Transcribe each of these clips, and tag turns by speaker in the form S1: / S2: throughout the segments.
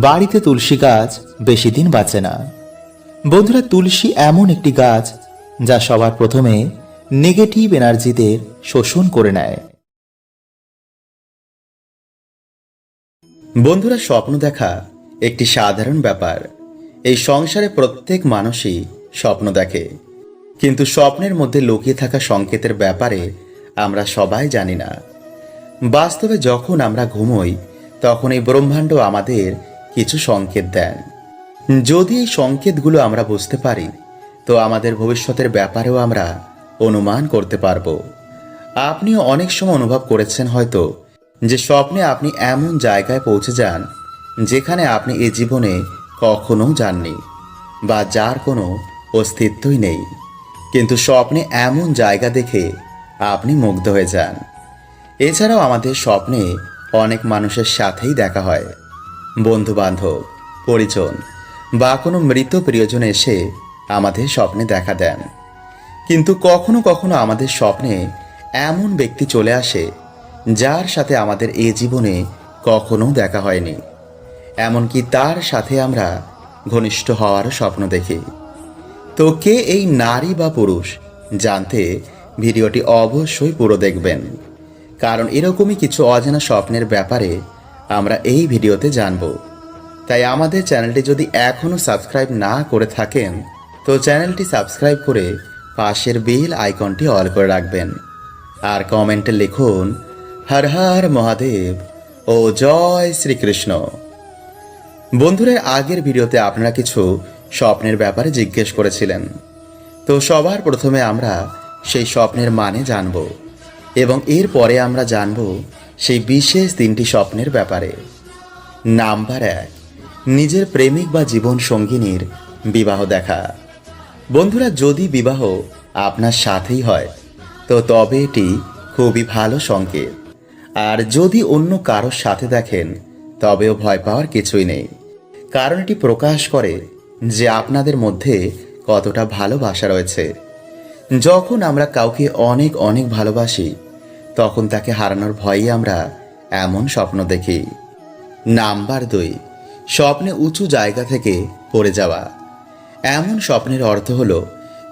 S1: বাড়িতে তুলসী গাছ বেশি দিন বাঁচে না। বন্ধুরা, তুলসী এমন একটি গাছ যা সবার প্রথমে নেগেটিভ এনার্জিদের শোষণ করে নেয়। বন্ধুরা, স্বপ্ন দেখা একটি সাধারণ ব্যাপার। এই সংসারে প্রত্যেক মানুষই স্বপ্ন দেখে। কিন্তু স্বপ্নের মধ্যে লুকিয়ে থাকা সংকেতের ব্যাপারে আমরা সবাই জানি না। বাস্তবে যখন আমরা ঘুমোই, তখন এই ব্রহ্মাণ্ড আমাদের কিছু সংকেত দেন। যদি এই সংকেতগুলো আমরা বুঝতে পারি, তো আমাদের ভবিষ্যতের ব্যাপারেও আমরা অনুমান করতে পারব। আপনিও অনেক সময় অনুভব করেছেন হয়তো যে স্বপ্নে আপনি এমন জায়গায় পৌঁছে যান, যেখানে আপনি এ জীবনে কখনো যাননি বা যার কোনো অস্তিত্বই নেই। কিন্তু স্বপ্নে এমন জায়গা দেখে আপনি মুগ্ধ হয়ে যান। এছাড়াও আমাদের স্বপ্নে অনেক মানুষের সাথেই দেখা হয়। বন্ধু বান্ধব পরিজন বা কোনো মৃত প্রিয়জন এসে আমাদের স্বপ্নে দেখা দেন। কিন্তু কখনো কখনো আমাদের স্বপ্নে এমন ব্যক্তি চলে আসে যার সাথে আমাদের এ জীবনে কখনো দেখা হয়নি। এমনকি তার সাথে আমরা ঘনিষ্ঠ হওয়ার স্বপ্ন দেখি। তো কে এই নারী বা পুরুষ জানতে ভিডিওটি অবশ্যই পুরো দেখবেন। কারণ এরকমই কিছু অজানা স্বপ্নের ব্যাপারে আমরা এই ভিডিওতে জানব। তাই আমাদের চ্যানেলটি যদি এখনও সাবস্ক্রাইব না করে থাকেন, তো চ্যানেলটি সাবস্ক্রাইব করে পাশের বেল আইকনটি অল করে রাখবেন। আর কমেন্টে লিখুন, হর হর মহাদেব ও জয় শ্রীকৃষ্ণ। বন্ধুদের আগের ভিডিওতে আপনারা কিছু স্বপ্নের ব্যাপারে জিজ্ঞেস করেছিলেন। তো সবার প্রথমে আমরা সেই স্বপ্নের মানে জানব এবং এরপরে আমরা জানব সেই বিশেষ তিনটি স্বপ্নের ব্যাপারে। নাম্বার এক, নিজের প্রেমিক বা জীবন সঙ্গিনীর বিবাহ দেখা। বন্ধুরা, যদি বিবাহ আপনার সাথেই হয়, তো তবে এটি খুবই ভালো সংকেত। আর যদি অন্য কারোর সাথে দেখেন, তবেও ভয় পাওয়ার কিছুই নেই। কারণ এটি প্রকাশ করে যে আপনাদের মধ্যে কতটা ভালোবাসা রয়েছে। যখন আমরা কাউকে অনেক অনেক ভালোবাসি তখন তাকে হারানোর ভয়ে আমরা এমন স্বপ্ন দেখি। নাম্বার দুই, স্বপ্নে উঁচু জায়গা থেকে পড়ে যাওয়া। এমন স্বপ্নের অর্থ হলো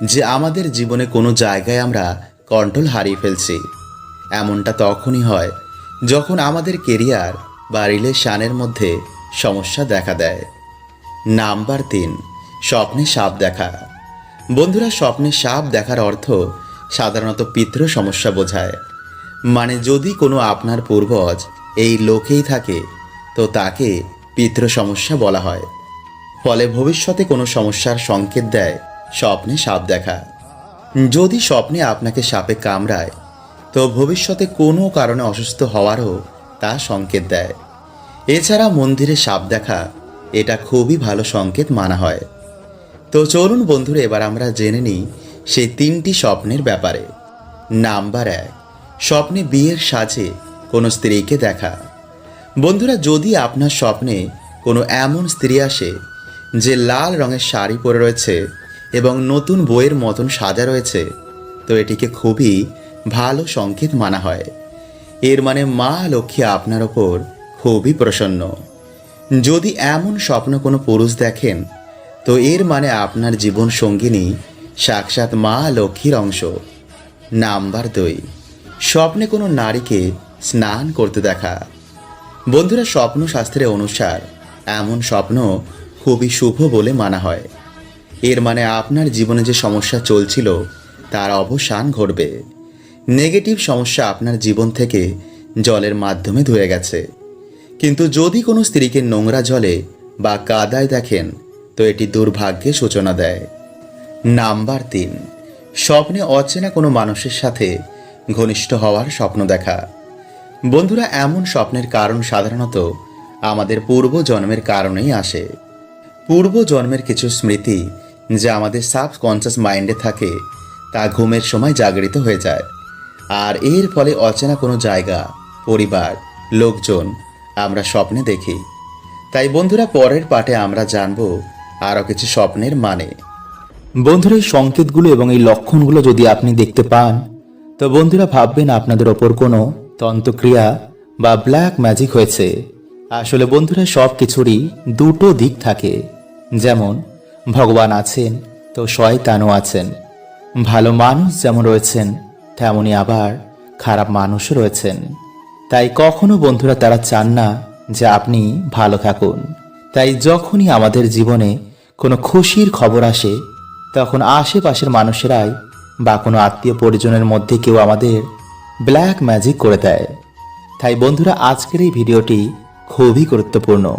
S1: যে আমাদের জীবনে কোনো জায়গায় আমরা কন্ট্রোল হারিয়ে ফেলছি। এমনটা তখনই হয় যখন আমাদের কেরিয়ার বা রিলেশনের মধ্যে সমস্যা দেখা দেয়। নাম্বার তিন, স্বপ্নে সাপ দেখা। বন্ধুরা, স্বপ্নে সাপ দেখার অর্থ সাধারণত পিতৃ সমস্যা বোঝায়। মানে যদি কোনো আপনার পূর্বজ এই লোকেই থাকে, তো তাকে পিতৃ সমস্যা বলা হয়। ফলে ভবিষ্যতে কোনো সমস্যার সংকেত দেয় স্বপ্নে সাপ দেখা। যদি স্বপ্নে আপনাকে সাপে কামড়ায়, তো ভবিষ্যতে কোনো কারণে অসুস্থ হওয়ারও তা সংকেত দেয়। এছাড়া মন্দিরে সাপ দেখা, এটা খুবই ভালো সংকেত মানা হয়। তো চলুন বন্ধুরা, এবার আমরা জেনে নিই সেই তিনটি স্বপ্নের ব্যাপারে। নাম্বার এক স্বপ্নে বিয়ের সাজে কোনো স্ত্রীকে দেখা। বন্ধুরা, যদি আপনার স্বপ্নে কোনো এমন স্ত্রী আসে যে লাল রঙের শাড়ি পরে রয়েছে এবং নতুন বইয়ের মতন সাজা রয়েছে, তো এটিকে খুবই ভালো সংকেত মানা হয়। এর মানে মা লক্ষ্মী আপনার ওপর খুবই প্রসন্ন। যদি এমন স্বপ্ন কোনো পুরুষ দেখেন, তো এর মানে আপনার জীবন সঙ্গিনী সাক্ষাৎ মা লক্ষ্মীর অংশ। নাম্বার দুই। স্বপ্নে কোনো নারীকে স্নান করতে দেখা। বন্ধুরা, স্বপ্ন শাস্ত্রের অনুসার এমন স্বপ্ন খুবই শুভ বলে মানা হয়। এর মানে আপনার জীবনে যে সমস্যা চলছিল, তার অবসান ঘটবে। নেগেটিভ সমস্যা আপনার জীবন থেকে জলের মাধ্যমে ধুয়ে গেছে। কিন্তু যদি কোনো স্ত্রীকে নোংরা জলে বা কাদায় দেখেন, তো এটি দুর্ভাগ্যের সূচনা দেয়। নাম্বার তিন, স্বপ্নে অচেনা কোনো মানুষের সাথে ঘনিষ্ঠ হওয়ার স্বপ্ন দেখা। বন্ধুরা, এমন স্বপ্নের কারণ সাধারণত আমাদের পূর্ব জন্মের কারণেই আসে। পূর্ব জন্মের কিছু স্মৃতি যা আমাদের সাবকনসিয়াস মাইন্ডে থাকে, তা ঘুমের সময় জাগরিত হয়ে যায়। আর এর ফলে অচেনা কোনো জায়গা, পরিবার, লোকজন আমরা স্বপ্নে দেখি। তাই বন্ধুরা, পরের পাঠে আমরা জানব আরও কিছু স্বপ্নের মানে। বন্ধুরা, এই সংকেতগুলো এবং এই লক্ষণগুলো যদি আপনি দেখতে পান তো বন্ধুরা, ভাববেন আপনাদের ওপর কোনো তন্ত্রক্রিয়া বা ব্ল্যাক ম্যাজিক হয়েছে। আসলে বন্ধুরা সব কিছুরই দুটো দিক থাকে। যেমন, ভগবান আছেন তো শয়তানও আছেন। ভালো মানুষ যেমন রয়েছেন তেমনই আবার খারাপ মানুষও রয়েছেন। তাই কখনো বন্ধুরা তারা চান না যে আপনি ভালো থাকুন। তাই যখনই আমাদের জীবনে কোনো খুশির খবর আসে, তখন আশেপাশের মানুষেরাই বা কোনো আত্মীয় পরিজনের মধ্যে কেউ আমাদের ব্ল্যাক ম্যাজিক করে দেয়। তাই বন্ধুরা, আজকের এই ভিডিওটি খুবই গুরুত্বপূর্ণ।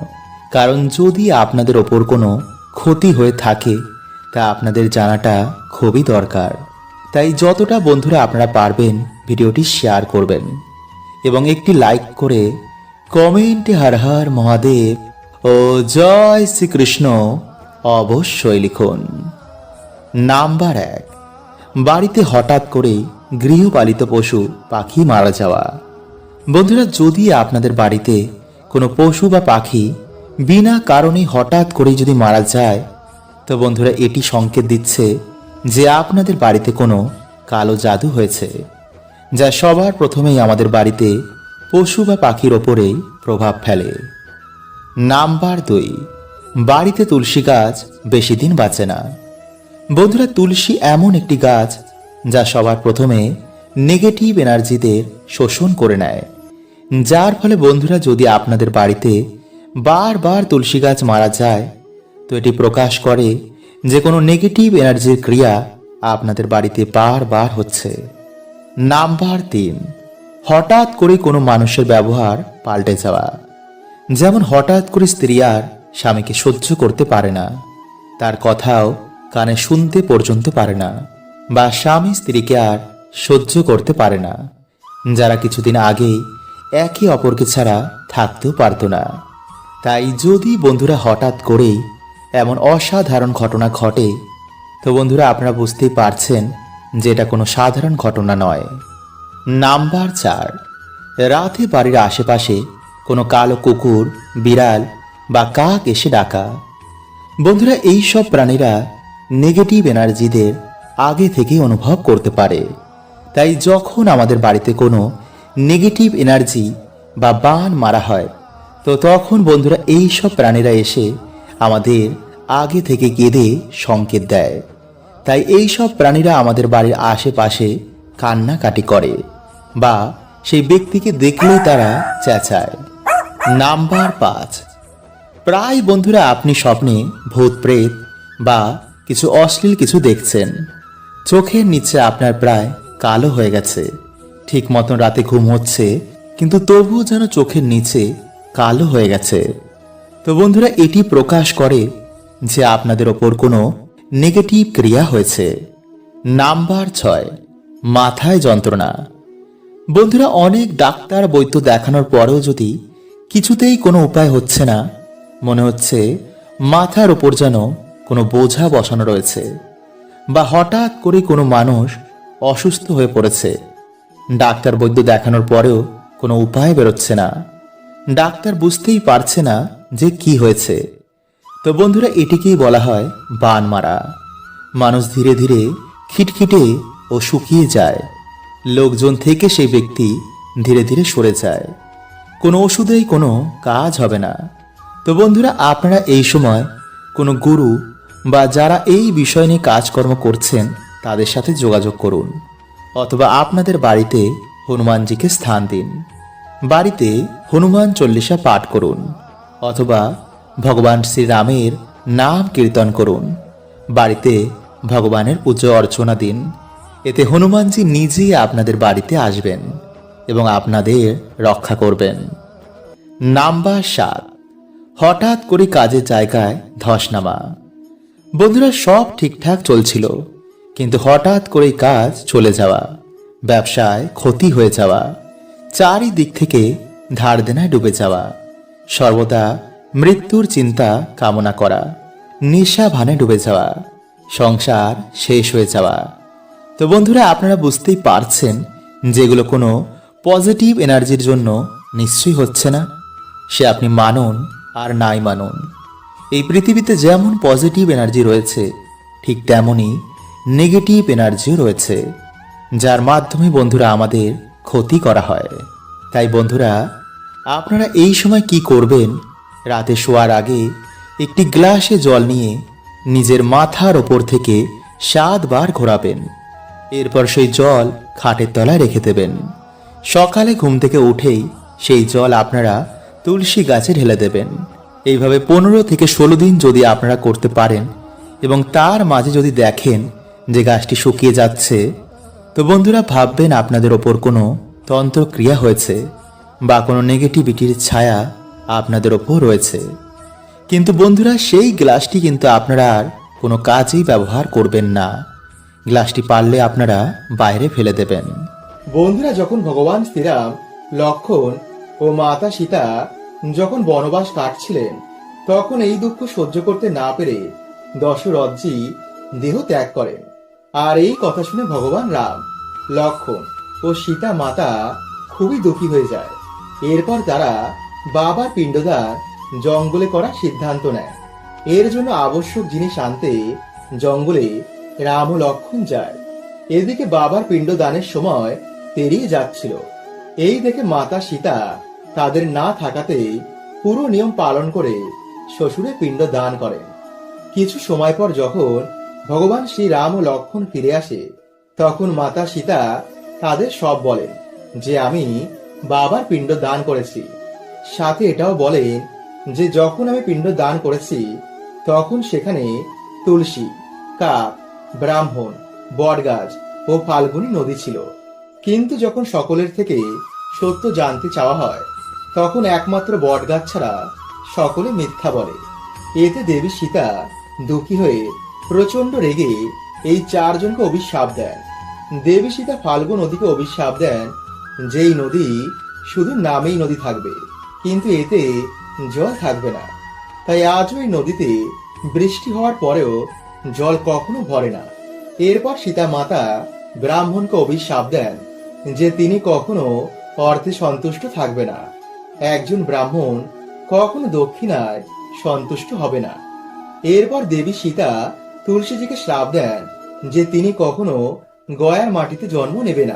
S1: কারণ যদি আপনাদের ওপর কোনো ক্ষতি হয়ে থাকে, তা আপনাদের জানাটা খুবই দরকার। তাই যতটা বন্ধুরা আপনারা পারবেন ভিডিওটি শেয়ার করবেন এবং একটি লাইক করে কমেন্টে হর হর মহাদেব ও জয় শ্রীকৃষ্ণ অবশ্যই লিখুন। নাম্বার এক। বাড়িতে হঠাৎ করে গৃহপালিত পশু পাখি মারা যাওয়া। বন্ধুরা, যদি আপনাদের বাড়িতে কোনো পশু বা পাখি বিনা কারণে হঠাৎ করেই যদি মারা যায়, তো বন্ধুরা, এটি সংকেত দিচ্ছে যে আপনাদের বাড়িতে কোনো কালো জাদু হয়েছে, যা সবার প্রথমেই আমাদের বাড়িতে পশু বা পাখির ওপরেই প্রভাব ফেলে। নাম্বার দুই, বাড়িতে তুলসী গাছ বেশি দিন বাঁচে না। বন্ধুরা, তুলসী এমন একটি গাছ যা সবার প্রথমে নেগেটিভ এনার্জিদের শোষণ করে নেয়। যার ফলে বন্ধুরা, যদি আপনাদের বাড়িতে বারবার তুলসী গাছ মারা যায়, তো এটি প্রকাশ করে যে কোনো নেগেটিভ এনার্জির ক্রিয়া আপনাদের বাড়িতে বারবার হচ্ছে। নাম্বার তিন, হঠাৎ করে কোনো মানুষের ব্যবহার পাল্টে যাওয়া। যেমন হঠাৎ করে স্ত্রী আর স্বামীকে সহ্য করতে পারে না। তার কথাও কানে শুনতে পর্যন্ত পারে না বা স্বামী স্ত্রীকে আর সহ্য করতে পারে না। যারা কিছুদিন আগেই একে অপরকে ছাড়া থাকতেও পারতো না। তাই যদি বন্ধুরা হঠাৎ করেই এমন অসাধারণ ঘটনা ঘটে, তো বন্ধুরা আপনারা বুঝতেই পারছেন যে এটা কোনো সাধারণ ঘটনা নয়। নাম্বার চার, রাতে বাড়ির আশেপাশে কোনো কালো কুকুর, বিড়াল বা কাক এসে ডাকা। বন্ধুরা এই সব প্রাণীরা নেগেটিভ এনার্জিদের আগে থেকেই অনুভব করতে পারে। তাই যখন আমাদের বাড়িতে কোনো নেগেটিভ এনার্জি বা বান মারা হয়, তো তখন বন্ধুরা এই সব প্রাণীরা এসে আমাদের আগে থেকে কেঁদে সংকেত দেয়। তাই এই সব প্রাণীরা আমাদের বাড়ির আশেপাশে কান্নাকাটি করে বা সেই ব্যক্তিকে দেখলেই তারা চেঁচায়। নাম্বার পাঁচ। প্রায় বন্ধুরা, আপনি স্বপ্নে ভূত, প্রেত বা কিছু অশ্লীল কিছু দেখছেন। চোখের নিচে আপনার প্রায় কালো হয়ে গেছে। ঠিক মতন রাতে ঘুম হচ্ছে, কিন্তু তবুও যেন চোখের নিচে কালো হয়ে গেছে। তো বন্ধুরা, এটি প্রকাশ করে যে আপনাদের ওপর কোনো নেগেটিভ ক্রিয়া হয়েছে। নাম্বার ছয়, মাথায় যন্ত্রণা। বন্ধুরা, অনেক ডাক্তার বৈদ্য দেখানোর পরেও যদি কিছুতেই কোনো উপায় হচ্ছে না, মনে হচ্ছে মাথার ওপর যেন কোনো বোঝা বসানো রয়েছে বা হঠাৎ করে কোনো মানুষ অসুস্থ হয়ে পড়েছে। ডাক্তার বৈদ্য দেখানোর পরেও কোনো উপায় বেরোচ্ছে না। ডাক্তার বুঝতেই পারছে না যে কি হয়েছে। তো বন্ধুরা, এটিকেই বলা হয় বান মারা মানুষ ধীরে ধীরে খিটখিটে ও শুকিয়ে যায়। লোকজন থেকে সেই ব্যক্তি ধীরে ধীরে সরে যায়। কোনো ওষুধেই কোনো কাজ হবে না। তো বন্ধুরা, আপনারা এই সময় কোনো গুরু বা যারা এই বিষয় নিয়ে কাজকর্ম করছেন, তাদের সাথে যোগাযোগ করুন, অথবা আপনাদের বাড়িতে হনুমানজিকে স্থান দিন। বাড়িতে হনুমান চল্লিশা পাঠ করুন, অথবা ভগবান শ্রীরামের নাম কীর্তন করুন। বাড়িতে ভগবানের পুজো অর্চনা দিন। এতে হনুমানজি নিজেই আপনাদের বাড়িতে আসবেন এবং আপনাদের রক্ষা করবেন। নাম্বার সাত। হঠাৎ করে কাজের জায়গায় ধস নামা বন্ধুরা সব ঠিকঠাক চলছিল। কিন্তু হঠাৎ করে কাজ চলে যাওয়া, ব্যবসায় ক্ষতি হয়ে যাওয়া, চারিদিক থেকে ধার দেনায় ডুবে যাওয়া, সর্বদা মৃত্যুর চিন্তা কামনা করা, নেশা ভানে ডুবে যাওয়া, সংসার শেষ হয়ে যাওয়া। তো বন্ধুরা, আপনারা বুঝতেই পারছেন যেগুলো কোনো পজিটিভ এনার্জির জন্য নিশ্চয়ই হচ্ছে না, সে আপনি মানুন আর নাই মানুন। এই পৃথিবীতে যেমন পজিটিভ এনার্জি রয়েছে, ঠিক তেমনই নেগেটিভ এনার্জিও রয়েছে, যার মাধ্যমে বন্ধুরা আমাদের ক্ষতি করা হয়। তাই বন্ধুরা, আপনারা এই সময় কি করবেন? রাতে শোয়ার আগে একটি গ্লাসে জল নিয়ে নিজের মাথার ওপর থেকে সাতবার ঘোরাবেন। এরপর সেই জল খাটের তলায় রেখে দেবেন। সকালে ঘুম থেকে উঠেই সেই জল আপনারা তুলসী গাছে ঢেলে দেবেন। এইভাবে পনেরো থেকে ষোলো দিন যদি আপনারা করতে পারেন এবং তার মাঝে যদি দেখেন যে গাছটি শুকিয়ে যাচ্ছে, তো বন্ধুরা ভাববেন আপনাদের ওপর কোনো তন্ত্রক্রিয়া হয়েছে বা কোনো নেগেটিভিটির ছায়া আপনাদের ওপর রয়েছে। কিন্তু বন্ধুরা সেই গ্লাসটি কিন্তু আপনারা আর কোনো কাজেই ব্যবহার করবেন না। গ্লাসটি পারলে আপনারা বাইরে ফেলে দেবেন। বন্ধুরা যখন ভগবান শ্রীরাম, লক্ষণ ও মাতা সীতা যখন বনবাস কাটছিলেন, তখন এই দুঃখ সহ্য করতে না পেরে দশরথজি দেহ ত্যাগ করেন। আর এই কথা শুনে ভগবান রাম, লক্ষণ ও সীতা মাতা খুবই দুঃখী হয়ে যায়। এরপর তারা বাবার পিণ্ডদার জঙ্গলে করার সিদ্ধান্ত নেয়। এর জন্য আবশ্যক জিনিস আনতে জঙ্গলে রাম ও লক্ষণ যায়। এদিকে বাবার পিণ্ডদানের সময় পেরিয়ে যাচ্ছিল। এই দেখে মাতা সীতা তাদের না থাকাতে পুরো নিয়ম পালন করে শ্বশুরে পিণ্ড দান করেন। কিছু সময় পর যখন ভগবান শ্রী রাম ও লক্ষণ ফিরে আসে, তখন মাতা সীতা তাদের সব বলেন যে, আমি বাবার পিণ্ড দান করেছি। সাথে এটাও বলেন যে, যখন আমি পিণ্ড দান করেছি, তখন সেখানে তুলসী, কাক, ব্রাহ্মণ, বটগাছ ও ফাল্গুনী নদী ছিল। কিন্তু যখন সকলের থেকে সত্য জানতে চাওয়া হয় তখন একমাত্র বটগাছ ছাড়া সকলে মিথ্যা বলে। এতে দেবী সীতা দুঃখী হয়ে প্রচণ্ড রেগে এই চারজনকে অভিশাপ দেন। দেবী সীতা ফাল্গু নদীকে অভিশাপ দেন, যেই নদী শুধু নামেই নদী থাকবে, কিন্তু এতে জল থাকবে না। তাই আজও এই নদীতে বৃষ্টি হওয়ার পরেও জল কখনো ভরে না। এরপর সীতা মাতা ব্রাহ্মণকে অভিশাপ দেন, যে তিনি কখনো অর্থে সন্তুষ্ট থাকবে না। একজন ব্রাহ্মণ কখনো দক্ষিণায় সন্তুষ্ট হবে না। এরপর দেবী সীতা তুলসীজিকে শ্রাপ দেন যে তিনি কখনো গয়ার মাটিতে জন্ম নেবে না।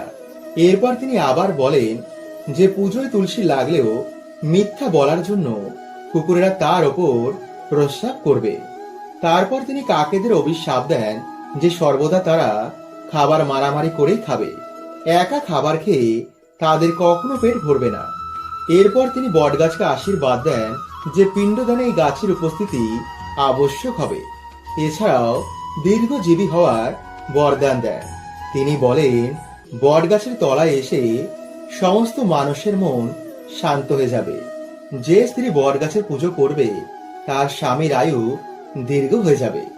S1: এরপর তিনি আবার বলেন যে পুজোয় তুলসী লাগলেও মিথ্যা বলার জন্য কুকুরেরা তার ওপর প্রস্রাব করবে। তারপর তিনি কাকেদের অভিশাপ দেন যে সর্বদা তারা খাবার মারামারি করেই খাবে। একা খাবার খেয়ে তাদের কখনো পেট ভরবে না। এরপর তিনি বটগাছকে আশীর্বাদ দেন যে পিণ্ডদানে এই গাছের উপস্থিতি আবশ্যক হবে। এছাড়াও দীর্ঘজীবী হওয়ার বরদান দেন। তিনি বলেন, বটগাছের তলায় এসে সমস্ত মানুষের মন শান্ত হয়ে যাবে। যে স্ত্রী বটগাছের পুজো করবে, তার স্বামীর আয়ু দীর্ঘ হয়ে যাবে।